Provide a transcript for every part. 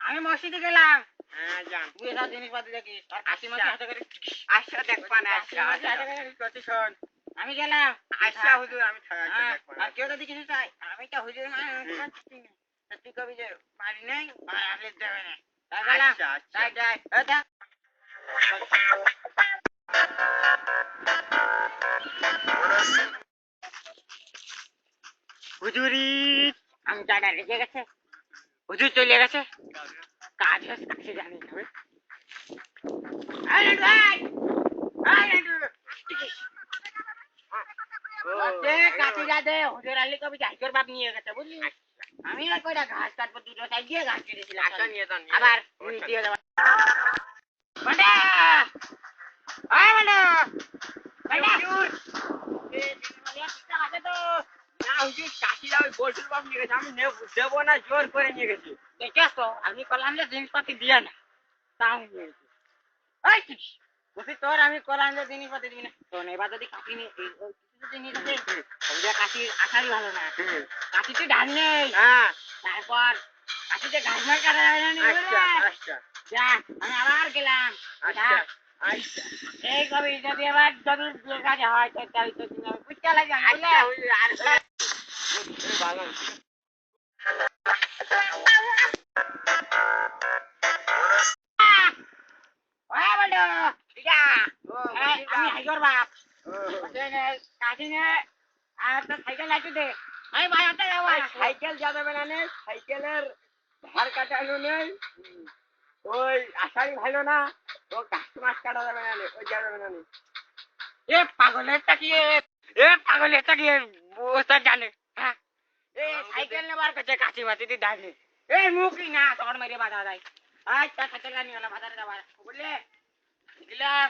আমি মসজিদে গেলাম হ্যাঁ তুই এসব জিনিসপাতি দেখিস আর কাশি মাসি হাতে করে আচ্ছা আচ্ছা করে করতে শোন আমি গেলাম আচ্ছা হুজুর আমি হ্যাঁ, আর কেউ যদি কিছু চাই আমি তো হুজুর না তুই কবি যে বাড়ি নেই আসলে দেবে না আচ্ছা আচ্ছা হুজুরি। আমি রেখে গেছে। হুজুর চলে গেছে। কাজ হচ্ছে জানি কাছে যা দে, হুজুর আলী কবি জাহিদুর বাপ নিয়ে গেছে, বুঝলি? আমি আর কয়টা ঘাস কাটবো? দুটো সাইড দিয়ে ঘাস কেটেছিলাম নিয়ে আবার দিয়ে দেবো। বাটা! আয় বাটা! বাটা! হুজুর, এ, দিনমালিয়া ঠিকঠাক আছে তো? না হুজুর কাশিরা ওই বলছিল বাপ নিয়ে গেছে। আমি দেবো না জোর করে নিয়ে গেছি। দেখে তো আমি করলাম যে জিনিসপাতি দিয়ে না। তাও নিয়ে গেছে। ওই বলছি তোর আমি করলাম যে জিনিসপাতি দিবি না। শোন এবার যদি কাটি নি এই ওই কিছু জিনিস আছে ওগুলো কাটির আশারই ভালো না। কাটিতে ঢাল নেই। হ্যাঁ। তারপর কাটিতে ঘাস মার কাটা যাবে না আচ্ছা আচ্ছা। যা আমি আবার গেলাম। আচ্ছা এই কবি যদি এবার যদি কাজে হয় তো তাই তো তুমি বুঝতে লাগে ভালো আমি হাইগর বাপ। কাটি আর তো সাইকেল লাইতে দে। আমি ভাই যাব। সাইকেল যাবে না নে সাইকেলের ধার কাটানো নেই। ওই আষাঢ়ি ভালো না। ও গাছ কাটা যাবে না নে ওই যাবে না নে। এ পাগলের তাকিয়ে এ? পাগলের তাকিয়ে ওস্তাদ জানে। হ্যাঁ। এ সাইকেল নেবার কাছে কাছি মাছি দি ডাইনি। এই মুখই না তোর মেরে বাধা দেয়। সাইকেল নিয়ে বাজারে যাবার। বুঝলে? দিলাম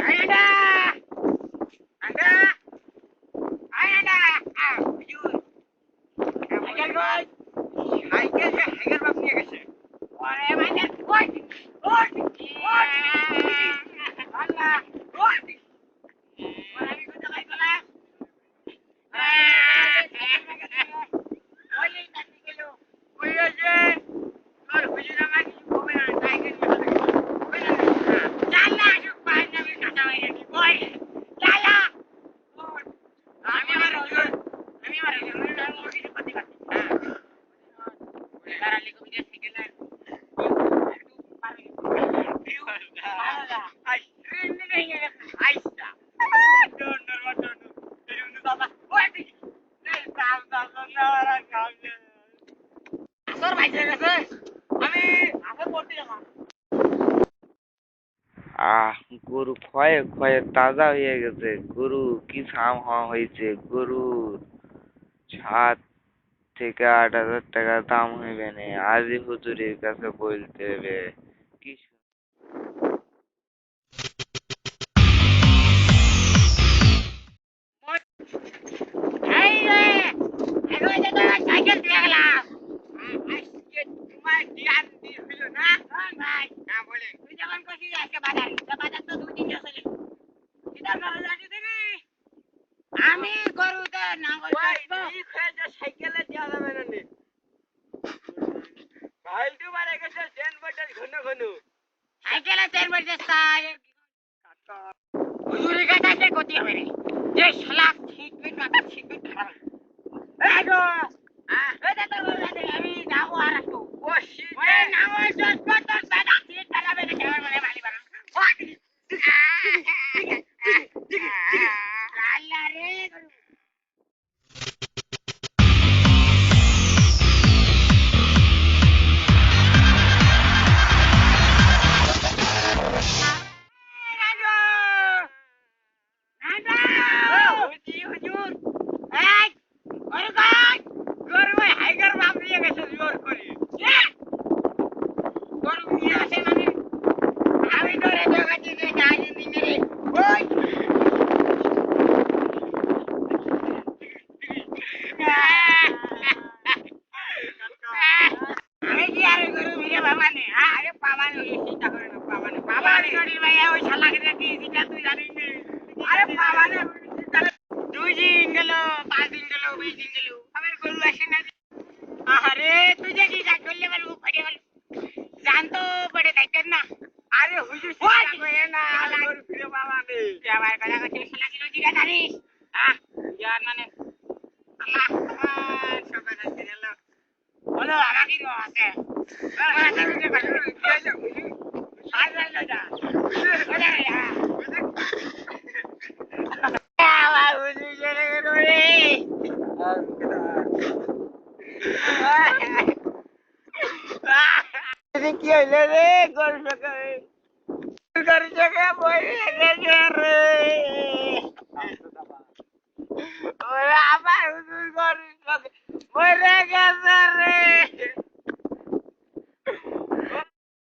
আয়না আন্ডা আয়না আ হুজুর সাইকেল কই সাইকেল যে হেগের বাপ নিয়ে গেছে ওরে মানে ওই ওই ওই আল্লাহ ওই ওরে আমি কোথা যাই বলা ওই তাকি গেল ওই যে তোর হুজুর আমার কিছু হবে না সাইকেল নিয়ে চলে গেছে। ওই না চালা আসুক পায় না আমি কাটা হয়ে গেছি ওই চালা আমি আমার হুজুর আমি আমার হুজুর আমি আমার হুজুর কিছু করতে পারছি হ্যাঁ এবার আলী কবিদের সাইকেলে আহ গরু ক্ষয়ে ক্ষয়ে তাজা হয়ে গেছে। গরু কি ছাম হওয়া হয়েছে? গরুর সাত থেকে আট হাজার টাকা দাম হইবে নে। আজি হুজুরের কাছে বলতে হবে। কি ঘন ঘন। সাইকেলে তেল বেড়ে সাই হুজুরি কাটা কে গতি হবে রে যে শালা সিট মাথা সিট পিট খারাপ দুই দিন গেল পাঁচ দিন গেল বিশ দিন গেল আমার গরু আসে না আরে তুই যে কি কাজ করলে বলব পড়ে গেল জানতো পড়ে থাকতেন না। আরে হুজুর না গরু ফিরে পাবানে আমার কথা কাছে শালা কি নদীরা জানিস? আহ ইয়ার মানে। আমার সবাই আছে গেল। বলো আমাকে কি আছে? কি হইলে রে গরুটাকে গরুটাকে বই রে